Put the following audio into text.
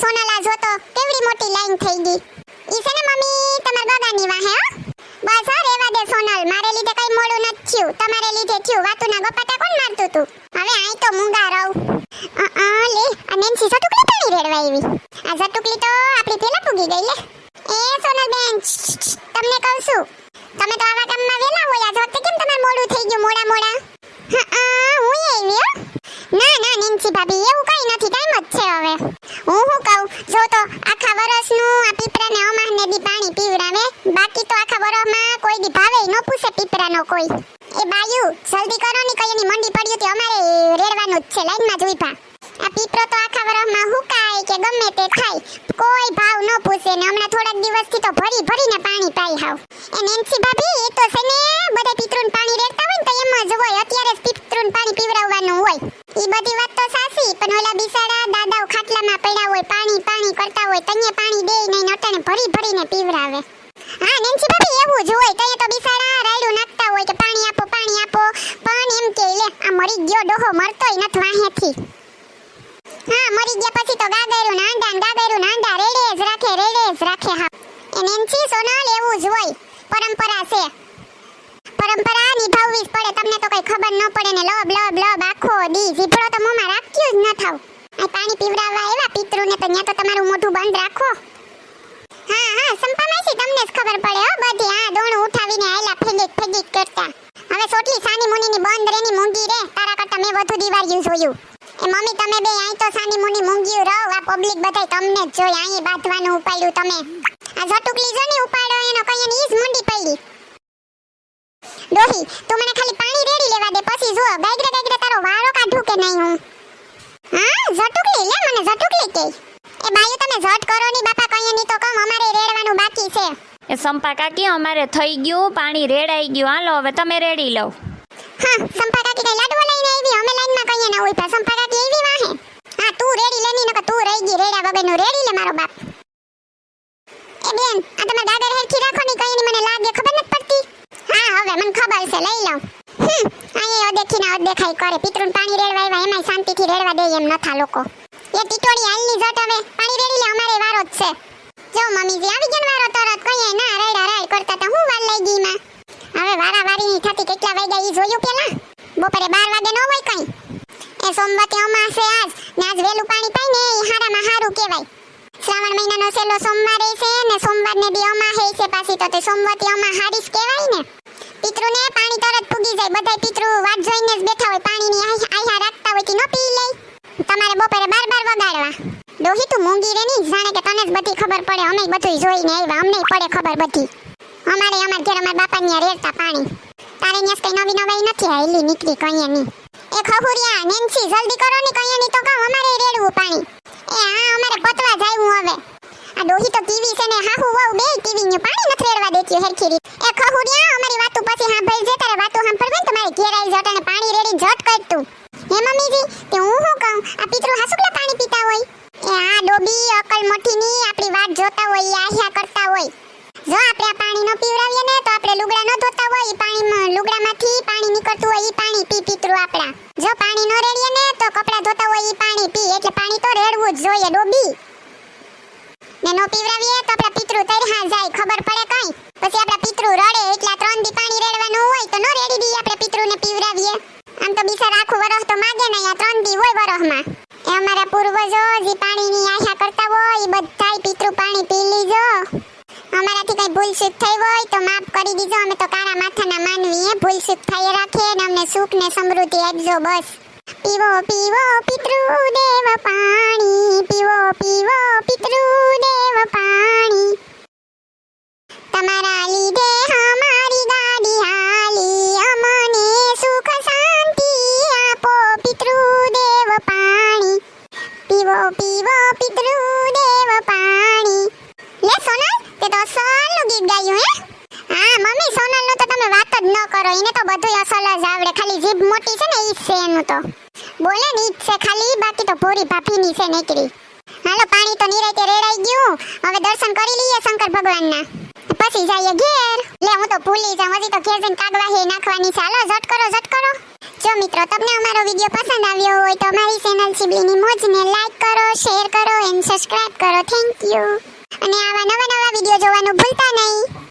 સોનાલા જો તો કેવડી મોટી લાઈન થઈ ગઈ. ઈ છે ને મમ્મી, તમાર બગાની વાહે, હો? બસ, હા, રેવા દે સોનલ. મારે લીધે કઈ મોડું નથી થયું. તમારે લીધે થયું. વાતુના ગપાટા કોણ મારતું તું? હવે આઈ તો મૂંગા રહું. અ અ, લે, આ નેન્સી સટુકલી પાણી રેડવા આવી. આ સટુકલી તો આપણી પેલા પૂગી ગઈ, લે. એ, સોનલ બેન તમને કહું છું. તમે તો આવા કામમાં વેલા હોય. આજ વખતે કેમ તમારે મોડું થઈ ગયું, મોડા મોડા? હા હું આવી ના ના, નેન્સી ભાભી, એવું જો તો આખા વરસનું આ પીપરાને અમાહને દી પાણી પીવડાવે. બાકી તો આખા વરસમાં કોઈ દી ભાવે પૂછે પીપરાનો કોઈ. એ બાયુ, જલ્દી કરો ની કઈની મંડી પડ્યું તે અમારે રેડવાનું જ છે, લાઈનમાં જ ઊભા આ પીપરો તો આખા વરસમાં હુકાય કે ગમે તે થાય કોઈ ભાવ ન પૂછે ને હમણાં થોડાક દિવસથી તો ભરી ભરીને પાણી પાઈ હાવ. એ નેન્સી ભાભી, એ તો છે ને બધા પીતૃન પાણી રેડતા હોય ને તો એમ જ હોય, અત્યારે જ પિતૃન પાણી પીવડાવવાનું હોય. ઈ બધી વાત તો સાચી, પણ ઓલા બિસાડા પડ્યા હોય, પાણી પાણી કરતા હોય, તને પાણી દે નહીં નટાને ભરી ભરીને પીવરાવે હા, નેન્સી ભાભી, એવું જ હોય તય તો બિસાડા રાયડું નાખતા હોય કે પાણી આપો પાણી આપો. પણ એમ કે, લે, આ મરી ગયો ડોહો મરતોય નથ વાહેથી. હા, મરી ગયા પછી તો ગાગેરું નાંડા ગાગેરું નાંડા રેડે જ રાખે, રેડે જ રાખે, હા. એ નેન્સી સોનલ એવું જ હોય, પરંપરા છે. પરંપરા નિભાવવી જ પડે, તમને તો કઈ ખબર ન પડે ને, લોબ લોબ લોબ, આખો દી જીભડો તો મોમાં રાખ્યું જ ન થાવ. આ પાણી પીવડાવવા એવા પિતૃને તો ન્યા તો તમારું મોઢું બંધ રાખો. હા હા સંપા માસી તમને જ ખબર પડે હો, બધી આ દોણું ઉઠાવીને આયલા ફેગીક ફેગીક કરતા. હવે સોટલી સાની મુનીની બંધ રેની મૂંગી રે, તારા કરતા મેં વધુ દિવાળિયું જોયું. એ મમ્મી, તમે બે અહીં તો સાની મુની મૂંગીયું રહો, આ પબ્લિક બધાય તમને જ જોઈ અહીં બાંધવાનું ઉપાડ્યું તમે. આ ઝટુકલી જો ને ઉપાડો, એનો કઈ એની ઈજ મુંડી પડી. ડોહી, તું મને ખાલી પાણી રેડી લેવા દે, પછી જો ગાગરે ગાગરે તારો વાળો કાઢું કે નહીં હું હા? ઝટુકલી લે મને ઝટુકલી કે. એ બાયુ તમે ઝટ કરો ની બાપા કઈ ની તો કમ અમારે રેડવાનું બાકી છે. એ સંપા કાકી અમારે થઈ ગયું પાણી રેડાઈ ગયું. હાલો હવે તમે રેડી લો. હા સંપા કાકી કઈ લાડવા લઈને આવી? અમે લાઈનમાં કઈ ના ઊભા. સંપા કાકી આવી વાહે? હા તું રેડી લેની નકર તું રહી ગઈ રેડા વગરનું રેડી લે મારો બાપ. એ બેન આ તમે દાદર હેઠી રાખો ની કઈ ની મને લાગે ખબર નથી પડતી? હા હવે મને ખબર છે લઈ લઉં હમ અહીંયા ના અદેખાઈ કરે. પિતૃન પાણી રેડવા આવ્યા શાંતિથી રેડવા દે એમ નથા લોકો. એ ટીટોડી હાલની જટ હવે. પાણી રેડી લે, અમારે વારો જ છે. જો મમ્મીજી, આવી ગયા વારો તરત? કઈ ના રાયડા રેડ કરતા તા હું વાલ લઈ ગઈ માં હવે વારા વારી થતી કેટલા વાગ્યા ઈ જોયું પેલા? બપોરે 12 વાગે ન હોય કઈ. એ સોમવતી અમાસે આજ, ને આજ વેલું પાણી પાઈ ને ઈ હારામાં હારું કહેવાય. શ્રાવણ મહિનાનો છેલ્લો સોમવાર છે ને સોમવાર ને બી અમા હે છે પાછી, તો તે સોમવતી અમા હારીસ કહેવાય ને. પિતૃને પૂગી જાય. બધાય પિતૃ વાટ જોઈને જ બેઠા હોય. પાણીની આહ્યા રાખતા હોય કે ન પી લે. તમારે બપોરે બાર બાર વગાડવા. ડોહી તું મૂંગી રે ની જાણે કે તને જ બધી ખબર પડે. અમે બધું જોઈને આવ્યા. અમને પડે ખબર બધી. અમારે અમાર ઘેર અમાર બાપા ન્યા રેડતા પાણી. તારે ન્યાસ કઈ નવી નવાઈ નથી આવેલી નીકળી કઈ ની એ ખહુરિયા, નેન્સી, જલ્દી કરો ને કઈ ની તો કહો. અમારે રેડવું પાણી. એ હા, અમારે પતવા જાયું હવે. આ ડોહી તો કીવી છે ને હાહુ વહુ બે કીવી ને પાણી નથી રેડવા દેતી. હરખી એ ખહુરિયા અમારી વાતો પછી સાંભળ જે તારે વાતો સાંભળવે ને તમારે ઘેર આવી અને પાણી રેડી જટ કર તું. હે મમ્મીજી, તે હું શું કહું? આ પિતૃ હાસુકલા પાણી પીતા હોય? એ આ ડોબી, અકલ મઠીની, આપણી વાત જોતા હોય આહ્યા કરતા હોય. જો આપણે આ પાણી નો પીવડાવીએ ને, તો આપણે લુગડા ન ધોતા હોય, ઈ પાણીમાં, લુગડામાંથી પાણી નીકળતું હોય, ઈ પાણી પી પિતૃ આપણા. જો પાણી ન રેડીએ ને, તો કપડા ધોતા હોય, ઈ પાણી પી. એટલે પાણી તો રેડવું જ જોઈએ, ડોબી. ને નો પીવડાવીએ તો આપણા પિતૃ તરહા જાય, ખબર પડે કઈ. પછી આપણા પિતૃ રડે એટલા ત્રણ દી પાણી રેડવાનું હોય તો ન રેડી દઈએ આપણે પિતૃને પીવરાવીએ આમ તો બિચારા આખું વરસ તો માગે નહીં, આ ત્રણ દી હોય વરસમાં એ અમારા પૂર્વજો જે પાણીની આશા કરતા હોય બધાય પિતૃ પાણી પી લીજો. અમારાથી કઈ ભૂલ ચૂક થઈ હોય તો માફ કરી દીજો. અમે તો કારા માથાના માનવીએ ભૂલ ચૂક થઈ રાખીએ અને અમને સુખ ને સમૃદ્ધિ આપજો, બસ. પીવો પીવો પિતૃદેવ પાણી, પીવો પીવો પિતૃદેવ પાણી. તમારા લીધે અમારી ગાડી હાલી, અમને સુખ શાંતિ આપો પિતૃદેવ પાણી. પીવો પીવો પિતૃદેવ પાણી. લે સોનલ, તે તો અસલનું ગીત ગાયું હે. હા, મમ્મી, સોનલનું તો તમે વાત જ ન કરો, એને તો બધું અસલ જ આવડે. ખાલી જીભ મોટી છે ને, ઈ છે એનું તો. બોલે ની છે ખાલી, બાકી તો પૂરી ભાભીની છે નીકળી. હાલો, પાણી તો નિરાતે રેડાઈ ગયું. હવે દર્શન કરી લઈએ શંકર ભગવાનના. પછી જઈએ ઘેર. લે, હું તો ભૂલી જાઉં, હજી તો ઘેર જઈને કાગવા નાખવાની છે. હાલો, ઝટ કરો ઝટ કરો. જો મિત્રો, તમને અમારો વીડિયો પસંદ આવ્યો હોય તો અમારી ચેનલ ચીબલીની મોજને લાઈક કરો શેર કરો એન્ડ સબસ્ક્રાઇબ કરો. થેન્ક યુ અને આવા નવા નવા વીડિયો જોવાનું ભૂલતા નહીં.